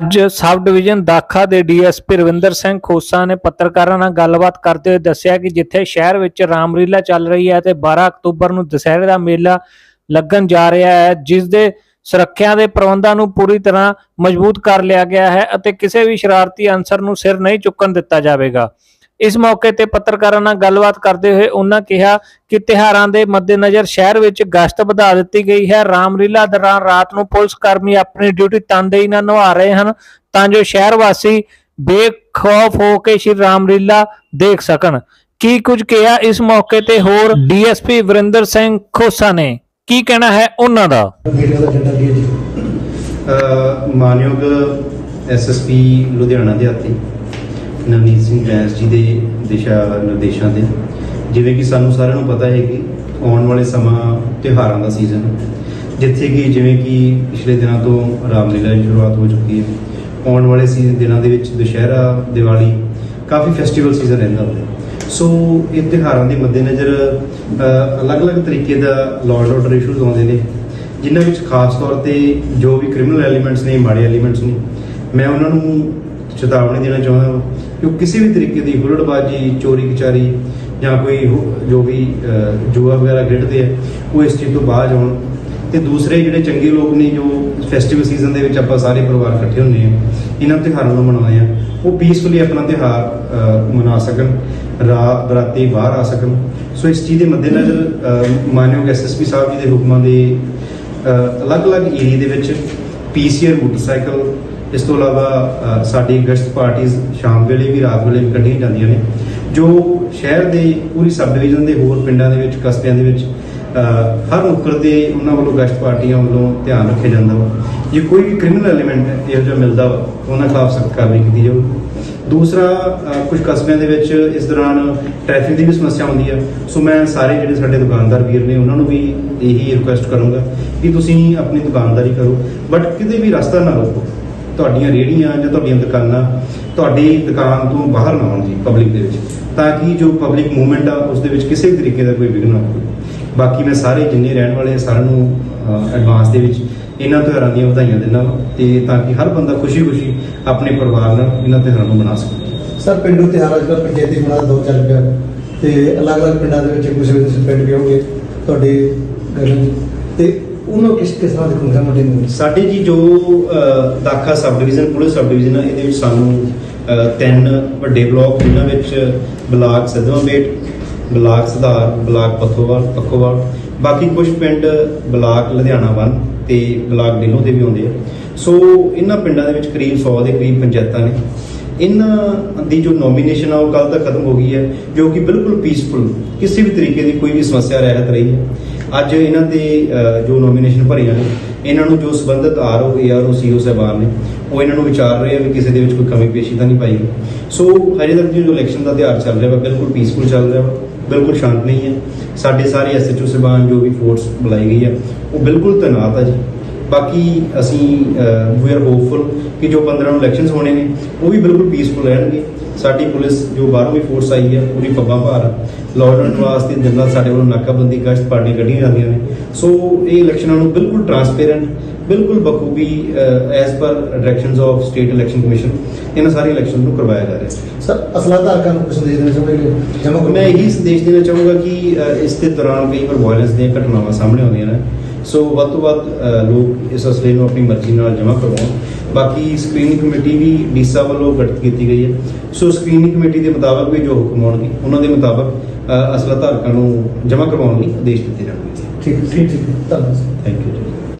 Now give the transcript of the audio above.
ਅੱਜ sub division ਦਾਖਾ ਦੇ DSP Ravinder Singh Khosa ਨੇ ਪੱਤਰਕਾਰਾਂ ਨਾਲ ਗੱਲਬਾਤ ਕਰਦੇ ਹੋਏ ਦੱਸਿਆ ਕਿ ਜਿੱਥੇ ਸ਼ਹਿਰ ਵਿੱਚ ਰਾਮਲੀਲਾ ਚੱਲ ਰਹੀ ਹੈ ਤੇ 12 ਅਕਤੂਬਰ ਨੂੰ ਦੁਸਹਿਰੇ ਦਾ ਮੇਲਾ ਲੱਗਣ ਜਾ ਰਿਹਾ ਹੈ, ਜਿਸ ਦੇ ਸੁਰੱਖਿਆ ਦੇ ਪ੍ਰਬੰਧਾਂ ਨੂੰ ਪੂਰੀ ਤਰ੍ਹਾਂ ਮਜ਼ਬੂਤ ਕਰ ਲਿਆ ਗਿਆ ਹੈ ਅਤੇ ਕਿਸੇ ਵੀ ਸ਼ਰਾਰਤੀ ਅਨਸਰ ਨੂੰ ਸਿਰ ਨਹੀਂ ਚੁੱਕਣ ਦਿੱਤਾ ਜਾਵੇਗਾ। ਇਸ ਮੌਕੇ ਤੇ ਪੱਤਰਕਾਰਾਂ ਨਾਲ ਗੱਲਬਾਤ ਕਰਦੇ ਹੋਏ ਉਹਨਾਂ ਕਿਹਾ ਕਿ ਤਿਹਾਰਾਂ ਦੇ ਮੱਦੇਨਜ਼ਰ ਸ਼ਹਿਰ ਵਿੱਚ ਗਸ਼ਤ ਵਧਾ ਦਿੱਤੀ ਗਈ ਹੈ। ਰਾਮਲੀਲਾ ਦੌਰਾਨ ਰਾਤ ਨੂੰ ਪੁਲਿਸ ਕਰਮੀ ਆਪਣੀ ਡਿਊਟੀ ਤਨਦੇਹੀ ਨਾਲ ਨਿਭਾ ਰਹੇ ਹਨ ਤਾਂ ਜੋ ਸ਼ਹਿਰ ਵਾਸੀ ਬੇਖੌਫ ਹੋ ਕੇ ਸ਼੍ਰੀ ਰਾਮਲੀਲਾ ਦੇਖ ਸਕਣ। ਕੀ ਕੁਝ ਕਿਹਾ ਇਸ ਮੌਕੇ ਤੇ ਹੋਰ ਡੀਐਸਪੀ ਵਰਿੰਦਰ ਸਿੰਘ ਖੋਸਾ ਨੇ? ਕੀ ਕਹਿਣਾ ਹੈ ਉਹਨਾਂ ਦਾ? ਮਾਨਯੋਗ ਐਸਐਸਪੀ ਲੁਧਿਆਣਾ ਦੇ ਆਤੀ ਨਵਨੀਤ ਸਿੰਘ ਬੈਂਸ ਜੀ ਦੇ ਦਿਸ਼ਾ ਨਿਰਦੇਸ਼ਾਂ 'ਤੇ। ਜਿਵੇਂ ਕਿ ਸਾਨੂੰ ਸਾਰਿਆਂ ਨੂੰ ਪਤਾ ਹੈ ਕਿ ਆਉਣ ਵਾਲੇ ਸਮਾਂ ਤਿਉਹਾਰਾਂ ਦਾ ਸੀਜ਼ਨ ਜਿੱਥੇ ਕਿ ਜਿਵੇਂ ਕਿ ਪਿਛਲੇ ਦਿਨਾਂ ਤੋਂ ਰਾਮਲੀਲਾ ਦੀ ਸ਼ੁਰੂਆਤ ਹੋ ਚੁੱਕੀ ਹੈ। ਆਉਣ ਵਾਲੇ ਸੀਜ਼ਨ ਦਿਨਾਂ ਦੇ ਵਿੱਚ ਦੁਸ਼ਹਿਰਾ, ਦੀਵਾਲੀ ਕਾਫੀ ਫੈਸਟੀਵਲ ਸੀਜ਼ਨ ਰਹਿੰਦਾ ਹੈ ਸੋ ਇਹ ਤਿਉਹਾਰਾਂ ਦੇ ਮੱਦੇਨਜ਼ਰ ਅਲੱਗ-ਅਲੱਗ ਤਰੀਕੇ ਦਾ ਲਾਅ ਐਂਡ ਆਰਡਰ ਇਸ਼ੂਜ਼ ਆਉਂਦੇ ਨੇ। ਜਿਨ੍ਹਾਂ ਵਿੱਚ ਖਾਸ ਤੌਰ ਤੇ ਜੋ ਵੀ ਕ੍ਰਿਮੀਨਲ ਐਲੀਮੈਂਟਸ ਨੇ, ਮਾੜੇ ਐਲੀਮੈਂਟਸ ਨੇ, ਮੈਂ ਉਹਨਾਂ ਨੂੰ ਚੇਤਾਵਨੀ ਦੇਣਾ ਚਾਹੁੰਦਾ ਹਾਂ ਕਿ ਕਿਸੇ ਵੀ ਤਰੀਕੇ ਦੀ ਹੁਲੜਬਾਜ਼ੀ ਚੋਰੀ ਕਚਾਰੀ ਜਾਂ ਕੋਈ ਜੋ ਵੀ ਅਹ, ਜੂਆ ਵਗੈਰਾ ਖੇਡਦੇ ਆ ਉਹ ਇਸ ਚੀਜ਼ ਤੋਂ ਬਾਹਰ ਆਉਣ। ਤੇ ਦੂਸਰੇ ਜਿਹੜੇ ਚੰਗੇ ਲੋਕ ਨੇ ਜੋ ਫੈਸਟੀਵਲ ਸੀਜ਼ਨ ਦੇ ਵਿੱਚ ਆਪਾਂ ਸਾਰੇ ਪਰਿਵਾਰ ਇਕੱਠੇ ਹੁੰਦੇ ਆ ਇਹਨਾਂ ਤਿਉਹਾਰਾਂ ਨੂੰ ਮਨਾਉਂਦੇ ਆ। ਉਹ ਪੀਸਫੁਲੀ ਆਪਣਾ ਤਿਉਹਾਰ ਮਨਾ ਸਕਣ ਰਾਤ ਬਰਾਤੀ ਬਾਹਰ ਆ ਸਕਣ। ਸੋ ਇਸ ਚੀਜ਼ ਦੇ ਮੱਦੇਨਜ਼ਰ ਅਹ, ਮਾਨਯੋਗ ਐਸਐਸਪੀ ਸਾਹਿਬ ਜੀ ਦੇ ਹੁਕਮਾਂ ਦੇ ਅਲੱਗ-ਅਲੱਗ ਏਰੀਆ ਦੇ ਵਿੱਚ ਪੀਸੀਆਰ ਮੋਟਰਸਾਈਕਲ ਇਸ ਤੋਂ ਇਲਾਵਾ ਸਾਡੀ ਗਸ਼ਤ ਪਾਰਟੀਆਂ ਸ਼ਾਮ ਵੇਲੇ ਵੀ ਰਾਤ ਵੇਲੇ ਵੀ ਕੱਢੀਆਂ ਜਾਂਦੀਆਂ ਨੇ ਜੋ ਸ਼ਹਿਰ ਦੇ ਪੂਰੀ ਸਬ ਡਿਵੀਜ਼ਨ ਦੇ ਹੋਰ ਪਿੰਡਾਂ ਦੇ ਵਿੱਚ ਕਸਬਿਆਂ ਦੇ ਵਿੱਚ ਹਰ ਨੁੱਕਰ ਦੇ ਉਹਨਾਂ ਵੱਲੋਂ ਗਸ਼ਤ ਪਾਰਟੀਆਂ ਵੱਲੋਂ ਧਿਆਨ ਰੱਖਿਆ ਜਾਂਦਾ ਵਾ। ਜੇ ਕੋਈ ਵੀ ਕ੍ਰਿਮੀਨਲ ਐਲੀਮੈਂਟ ਇਹੋ ਜਿਹਾ ਮਿਲਦਾ ਵਾ ਉਹਨਾਂ ਖਿਲਾਫ ਸਖਤ ਕਾਰਵਾਈ ਕੀਤੀ ਜਾਊਗੀ ਦੂਸਰਾ ਅਹ, ਕੁਝ ਕਸਬਿਆਂ ਦੇ ਵਿੱਚ ਇਸ ਦੌਰਾਨ ਟ੍ਰੈਫਿਕ ਦੀ ਵੀ ਸਮੱਸਿਆ ਆਉਂਦੀ ਆ। ਸੋ ਮੈਂ ਸਾਰੇ ਜਿਹੜੇ ਸਾਡੇ ਦੁਕਾਨਦਾਰ ਵੀਰ ਨੇ ਉਹਨਾਂ ਨੂੰ ਵੀ ਇਹੀ ਰਿਕੁਐਸਟ ਕਰੂੰਗਾ ਕਿ ਤੁਸੀਂ ਆਪਣੀ ਦੁਕਾਨਦਾਰੀ ਕਰੋ ਬਟ ਕਿਤੇ ਵੀ ਰਸਤਾ ਨਾ ਰੋਕੋ। ਤੁਹਾਡੀਆਂ ਰੇਹੜੀਆਂ ਜਾਂ ਤੁਹਾਡੀਆਂ ਦੁਕਾਨਾਂ ਤੁਹਾਡੀ ਦੁਕਾਨ ਤੋਂ ਬਾਹਰ ਨਾ ਆਉਣ ਜੀ ਪਬਲਿਕ ਦੇ ਵਿੱਚ, ਤਾਂ ਕਿ ਜੋ ਪਬਲਿਕ ਮੂਵਮੈਂਟ ਆ, ਉਸ ਦੇ ਵਿੱਚ ਕਿਸੇ ਵੀ ਤਰੀਕੇ ਦਾ ਕੋਈ ਵਿਘਨ ਨਾ ਹੋਵੇ। ਬਾਕੀ ਮੈਂ ਸਾਰੇ ਜਿੰਨੇ ਰਹਿਣ ਵਾਲੇ ਸਾਰਿਆਂ ਨੂੰ ਐਡਵਾਂਸ ਦੇ ਵਿੱਚ ਇਹਨਾਂ ਤਿਉਹਾਰਾਂ ਦੀਆਂ ਵਧਾਈਆਂ ਦਿੰਦਾ ਵਾਂ, ਤੇ ਤਾਂ ਕਿ ਹਰ ਬੰਦਾ ਖੁਸ਼ੀ-ਖੁਸ਼ੀ ਆਪਣੇ ਪਰਿਵਾਰ ਨਾਲ ਇਹਨਾਂ ਤਿਉਹਾਰਾਂ ਨੂੰ ਮਨਾ ਸਕੇ। ਸਰ, ਪਿੰਡੂ ਤਿਉਹਾਰ ਅੱਜ ਕੱਲ੍ਹ ਪੰਚਾਇਤੀ ਬਣਾ ਦਾ ਦੌਰ ਚੱਲ ਪਿਆ, ਤੇ ਅਲੱਗ-ਅਲੱਗ ਪਿੰਡਾਂ ਦੇ ਵਿੱਚ ਕੁਝ ਤੁਸੀਂ ਪਿੰਡ ਵੀ ਹੋਗੇ ਤੁਹਾਡੇ ਗੱਲ ਤੇ ਉਹਨੂੰ ਕਿਸ ਕਿਸ ਤਰ੍ਹਾਂ ਦੇਖੂਗਾ ਮੱਡੇ ਨੂੰ? ਸਾਡੇ ਜੀ ਜੋ Dakha sub division police sub division ਇਹਦੇ ਵਿੱਚ ਸਾਨੂੰ ਤਿੰਨ ਵੱਡੇ ਬਲਾਕ, ਜਿਨ੍ਹਾਂ ਵਿੱਚ block Sidhwan Bet block Sudhar, block Pakhowal Pakhowal, ਬਾਕੀ ਕੁਝ ਪਿੰਡ ਬਲਾਕ ਲੁਧਿਆਣਾ ਵਨ ਤੇ ਬਲਾਕ ਡੇਲੋਂ ਦੇ ਵੀ ਆਉਂਦੇ ਆ। ਸੋ, ਇਹਨਾਂ ਪਿੰਡਾਂ ਦੇ ਵਿੱਚ ਕਰੀਬ 100 ਦੇ ਕਰੀਬ ਪੰਚਾਇਤਾਂ ਨੇ। ਇਹਨਾਂ ਦੀ ਜੋ ਨੋਮੀਨੇਸ਼ਨ ਆ, ਉਹ ਕੱਲ ਤੱਕ ਖਤਮ ਹੋ ਗਈ ਹੈ, ਜੋ ਕਿ ਬਿਲਕੁਲ ਪੀਸਫੁਲ ਕਿਸੇ ਵੀ ਤਰੀਕੇ ਦੀ ਕੋਈ ਵੀ ਸਮੱਸਿਆ, ਰਹਿਤ ਰਹੀ ਹੈ। ਅੱਜ ਇਹਨਾਂ ਦੇ ਜੋ ਨੋਮੀਨੇਸ਼ਨ ਭਰੀਆਂ ਨੇ ਇਹਨਾਂ ਨੂੰ ਜੋ ਸੰਬੰਧਿਤ ਆਰਓ ਏਆਰਓ ਸੀਓ ਸਾਹਿਬਾਨ ਨੇ, ਉਹ ਇਹਨਾਂ ਨੂੰ ਵਿਚਾਰ ਰਹੇ ਆ ਵੀ ਕਿਸੇ ਦੇ ਵਿੱਚ ਕੋਈ ਕਮੀ ਪੇਸ਼ੀ ਤਾਂ ਨਹੀਂ ਪਾਈ ਸੋ ਹਜੇ ਤੱਕ ਜੋ ਇਲੈਕਸ਼ਨ ਦਾ ਤਿਉਹਾਰ ਚੱਲ ਰਿਹਾ ਵਾ, ਬਿਲਕੁਲ ਪੀਸਫੁਲ ਚੱਲ ਰਿਹਾ ਵਾ, ਬਿਲਕੁਲ ਸ਼ਾਂਤ ਨਹੀਂ ਹੈ। ਸਾਡੇ ਸਾਰੇ ਐਸਐਚਓ ਸਾਹਿਬਾਨ ਜੋ ਵੀ ਫੋਰਸ ਬੁਲਾਈ ਗਈ ਆ, ਉਹ ਬਿਲਕੁਲ ਤੈਨਾਤ ਆ ਜੀ। ਬਾਕੀ ਅਸੀਂ ਵੀ ਆਰ ਹੋਪਫੁਲ ਕਿ ਜੋ 15 ਨੂੰ ਇਲੈਕਸ਼ਨਸ ਹੋਣੇ ਨੇ, ਉਹ ਵੀ ਬਿਲਕੁਲ ਪੀਸਫੁਲ ਰਹਿਣਗੇ। ਸਾਡੀ ਪੁਲਿਸ ਜੋ 12ਵੀਂ ਫੋਰਸ ਆਈ ਹੈ ਪੂਰੀ ਪੱਬਾਂ ਭਾਰ ਲਾਅ ਐਂਡ ਵਾਸਤੇ ਦਿਨ ਰਾਤ ਸਾਡੇ ਵੱਲੋਂ ਨਾਕਾਬੰਦੀ ਗਸ਼ਤ ਪਾਰਟੀਆਂ ਕੱਢੀਆਂ ਜਾਂਦੀਆਂ ਨੇ। ਸੋ ਇਹ ਇਲੈਕਸ਼ਨਾਂ ਨੂੰ ਬਿਲਕੁਲ ਟਰਾਂਸਪੇਰੈਂਟ ਬਿਲਕੁਲ ਬਖੂਬੀ as per directions of state election commission ਇਹਨਾਂ ਸਾਰੇ ਇਲੈਕਸ਼ਨ ਨੂੰ ਕਰਵਾਇਆ ਜਾ ਰਿਹਾ ਹੈ। ਸਰ ਅਸਲਾ ਧਾਰਕਾਂ ਨੂੰ ਕੁਝ ਸੰਦੇਸ਼ ਦੇਣਾ ਚਾਹੁੰਦੇ ਜਮਾ ਮੈਂ ਇਹੀ ਸੰਦੇਸ਼ ਦੇਣਾ ਚਾਹੂੰਗਾ ਕਿ ਇਸ ਦੇ ਦੌਰਾਨ ਕਈ ਵਾਰ ਵਾਇਲੈਂਸ ਦੀਆਂ ਘਟਨਾਵਾਂ ਸਾਹਮਣੇ ਆਉਂਦੀਆਂ ਨੇ। ਸੋ ਵੱਧ ਤੋਂ ਵੱਧ ਲੋਕ ਇਸ ਅਸਲੇ ਨੂੰ ਆਪਣੀ ਮਰਜ਼ੀ ਨਾਲ ਜਮ੍ਹਾਂ ਕਰਵਾਉਣ। ਬਾਕੀ ਸਕਰੀਨਿੰਗ ਕਮੇਟੀ ਵੀ ਡੀਸਾ ਵੱਲੋਂ ਗਠਿਤ ਕੀਤੀ ਗਈ ਹੈ। ਸੋ ਸਕਰੀਨਿੰਗ ਕਮੇਟੀ ਦੇ ਮੁਤਾਬਕ ਵੀ ਜੋ ਹੁਕਮ ਆਉਣਗੇ ਉਹਨਾਂ ਦੇ ਮੁਤਾਬਕ ਅਸਲਾ ਧਾਰਕਾਂ ਨੂੰ ਜਮ੍ਹਾਂ ਕਰਵਾਉਣ ਲਈ ਆਦੇਸ਼ ਦਿੱਤੇ ਜਾਣਗੇ। ਠੀਕ ਠੀਕ ਠੀਕ ਧੰਨਵਾਦ। ਥੈਂਕ ਯੂ ਜੀ